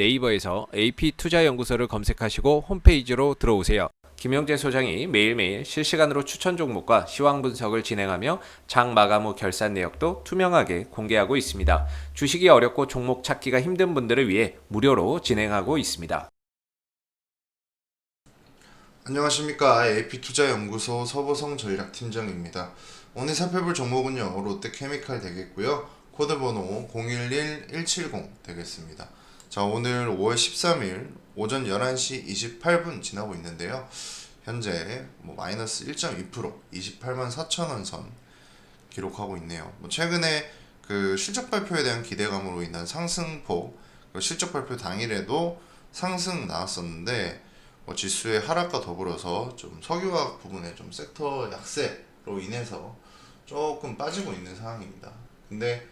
네이버에서 AP투자연구소를 검색하시고 홈페이지로 들어오세요. 김영재 소장이 매일매일 실시간으로 추천 종목과 시황 분석을 진행하며 장 마감 후 결산 내역도 투명하게 공개하고 있습니다. 주식이 어렵고 종목 찾기가 힘든 분들을 위해 무료로 진행하고 있습니다. 안녕하십니까 AP투자연구소 서보성 전략팀장입니다. 오늘 살펴볼 종목은요 롯데케미칼 되겠고요 코드번호 011170 되겠습니다. 자 오늘 5월 13일 오전 11시 28분 지나고 있는데요 현재 뭐 마이너스 1.2% 28만 4천 원 선 기록하고 있네요. 뭐 최근에 그 실적 발표에 대한 기대감으로 인한 상승폭 그 실적 발표 당일에도 상승 나왔었는데 뭐 지수의 하락과 더불어서 좀 석유화학 부분의 좀 섹터 약세로 인해서 조금 빠지고 있는 상황입니다. 근데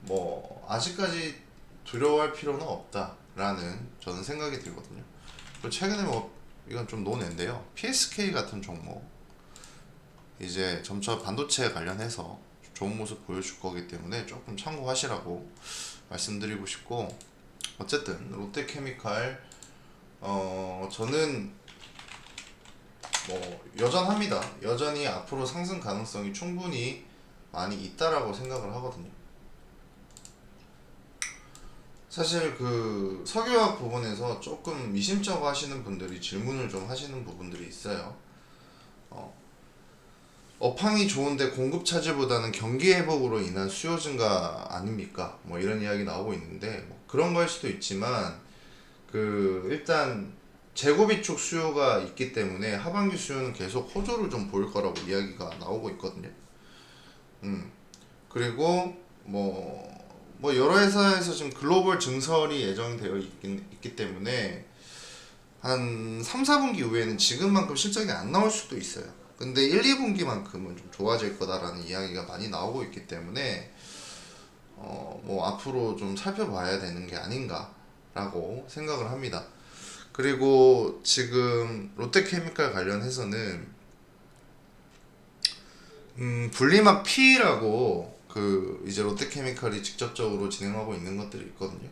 뭐 아직까지 두려워할 필요는 없다라는 저는 생각이 들거든요. 최근에 뭐 이건 좀 논인데요. PSK 같은 종목 이제 점차 반도체 관련해서 좋은 모습 보여줄 거기 때문에 조금 참고하시라고 말씀드리고 싶고 어쨌든 롯데케미칼 어 저는 뭐 여전합니다. 여전히 앞으로 상승 가능성이 충분히 많이 있다라고 생각을 하거든요. 사실 그 석유화학 부분에서 조금 미심쩍어 하시는 분들이 질문을 좀 하시는 부분들이 있어요. 어, 업황이 좋은데 공급 차질보다는 경기 회복으로 인한 수요 증가 아닙니까? 뭐 이런 이야기 나오고 있는데 뭐 그런 걸 수도 있지만 그 일단 재고 비축 수요가 있기 때문에 하반기 수요는 계속 호조를 좀 보일 거라고 이야기가 나오고 있거든요. 음 그리고 뭐, 뭐 여러 회사에서 지금 글로벌 증설이 예정되어 있긴, 있기 때문에 한 3, 4분기 이후에는 지금만큼 실적이 안 나올 수도 있어요. 근데 1, 2분기만큼은 좀 좋아질 거다라는 이야기가 많이 나오고 있기 때문에 어, 뭐 앞으로 좀 살펴봐야 되는 게 아닌가라고 생각을 합니다. 그리고 지금 롯데케미칼 관련해서는 음, 분리막 P라고 그 이제 롯데케미칼이 직접적으로 진행하고 있는 것들이 있거든요.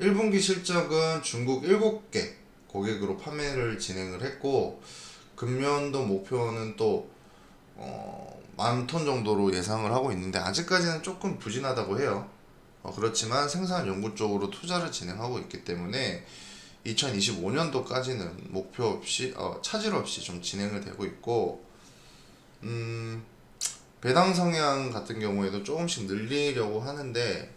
1분기 실적은 중국 7개 고객으로 판매를 진행을 했고 금년도 목표는 또 어, 정도로 예상을 하고 있는데 아직까지는 조금 부진하다고 해요. 어, 그렇지만 생산 연구 쪽으로 투자를 진행하고 있기 때문에 2025년도까지는 목표 없이 어, 차질 없이 좀 진행을 되고 있고 음, 배당 성향 같은 경우에도 조금씩 늘리려고 하는데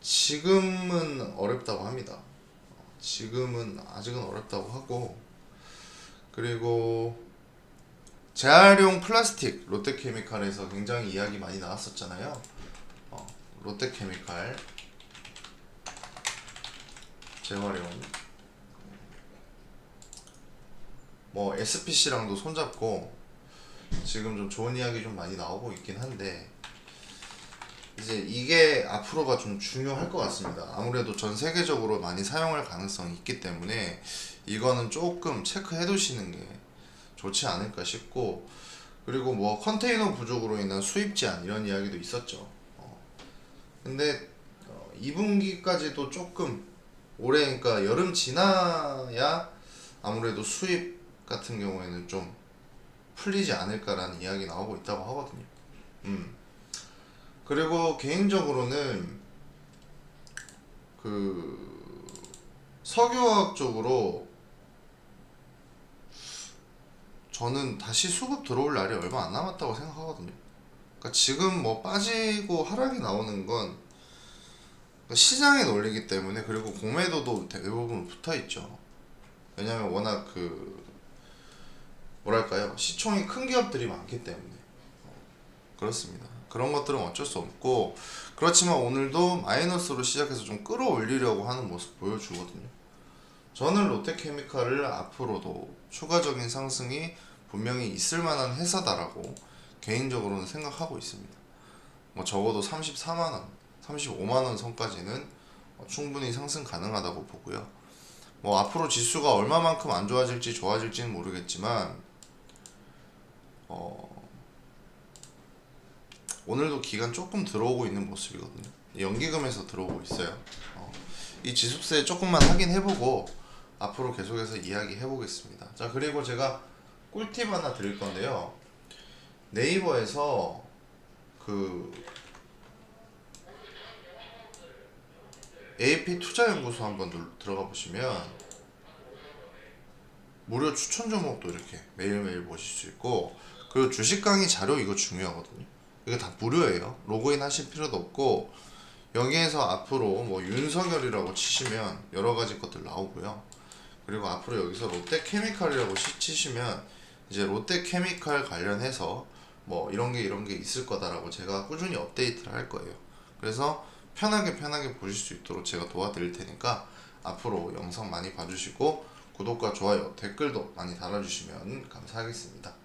지금은 어렵다고 합니다. 어, 지금은 아직은 어렵다고 하고 그리고 재활용 플라스틱 롯데케미칼에서 굉장히 이야기 많이 나왔었잖아요. 어, 롯데케미칼 재활용 뭐 SPC랑도 손잡고 지금 좀 좋은 이야기 좀 많이 나오고 있긴 한데 이제 이게 앞으로가 좀 중요할 것 같습니다. 아무래도 전 세계적으로 많이 사용할 가능성이 있기 때문에 이거는 조금 체크해 두시는 게 좋지 않을까 싶고 그리고 뭐 컨테이너 부족으로 인한 수입 제한 이런 이야기도 있었죠. 어. 근데 어, 2분기까지도 조금 올해 그러니까 여름 지나야 아무래도 수입 같은 경우에는 좀 풀리지 않을까라는 이야기 나오고 있다고 하거든요. 음. 그리고 개인적으로는 그 석유화학 쪽으로 저는 다시 수급 들어올 날이 얼마 안 남았다고 생각하거든요. 그러니까 지금 뭐 빠지고 하락이 나오는 건 그러니까 시장의 논리기 때문에 그리고 공매도도 대부분 붙어 있죠. 왜냐면 워낙 그 뭐랄까요 시총이 큰 기업들이 많기 때문에 어, 그렇습니다. 그런 것들은 어쩔 수 없고 그렇지만 오늘도 마이너스로 시작해서 좀 끌어올리려고 하는 모습 보여주거든요. 저는 롯데케미칼을 앞으로도 추가적인 상승이 분명히 있을 만한 회사다라고 개인적으로는 생각하고 있습니다. 뭐 적어도 34만 원, 35만 원 선까지는 어, 충분히 상승 가능하다고 보고요. 뭐 앞으로 지수가 얼마만큼 안 좋아질지 좋아질지는 모르겠지만 어 오늘도 기간 조금 들어오고 있는 모습이거든요. 연기금에서 들어오고 있어요. 어, 이 지속세 조금만 확인해보고 앞으로 계속해서 이야기해보겠습니다. 자 그리고 제가 꿀팁 하나 드릴 건데요. 네이버에서 그 AP 투자연구소 한번 눌- 들어가 보시면 무료 추천 종목도 이렇게 매일매일 보실 수 있고 그리고 주식 강의 자료 이거 중요하거든요. 이거 다 무료예요. 로그인 하실 필요도 없고 여기에서 앞으로 뭐 윤석열이라고 치시면 여러 가지 것들 나오고요. 그리고 앞으로 여기서 롯데케미칼이라고 시- 치시면 이제 롯데케미칼 관련해서 뭐 이런 게 이런 게 있을 거다라고 제가 꾸준히 업데이트를 할 거예요. 그래서 편하게 편하게 보실 수 있도록 제가 도와드릴 테니까 앞으로 영상 많이 봐주시고 구독과 좋아요, 댓글도 많이 달아주시면 감사하겠습니다.